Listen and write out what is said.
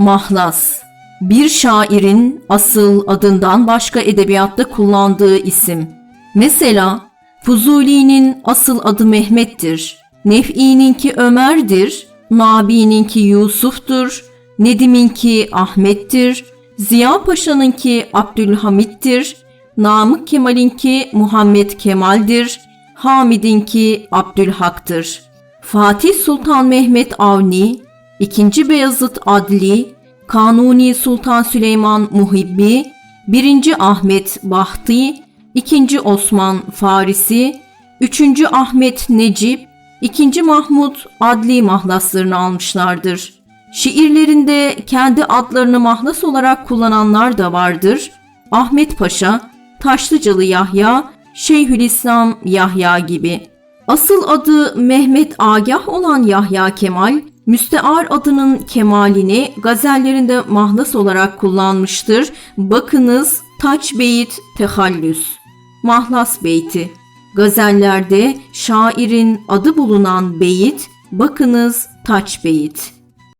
Mahlas Bir şairin asıl adından başka edebiyatta kullandığı isim. Mesela Fuzuli'nin asıl adı Mehmet'tir. Nef'i'ninki Ömer'dir. Nabi'ninki Yusuf'tur. Nedim'inki Ahmet'tir. Ziya Paşa'nınki Abdülhamit'tir. Namık Kemal'inki Muhammed Kemal'dir. Hamid'inki Abdülhak'tır. Fatih Sultan Mehmet Avni, II. Beyazıt Adli, Kanuni Sultan Süleyman Muhibbi, 1. Ahmet Bahti, 2. Osman Farisi, 3. Ahmet Necip, 2. Mahmud adli mahlaslarını almışlardır. Şiirlerinde kendi adlarını mahlas olarak kullananlar da vardır. Ahmet Paşa, Taşlıcalı Yahya, Şeyhülislam Yahya gibi. Asıl adı Mehmet Agah olan Yahya Kemal, müstear adının kemalini gazellerinde mahlas olarak kullanmıştır. Bakınız Taç Beyit Tehallüs, Mahlas Beyti. Gazellerde şairin adı bulunan beyit, bakınız Taç Beyit.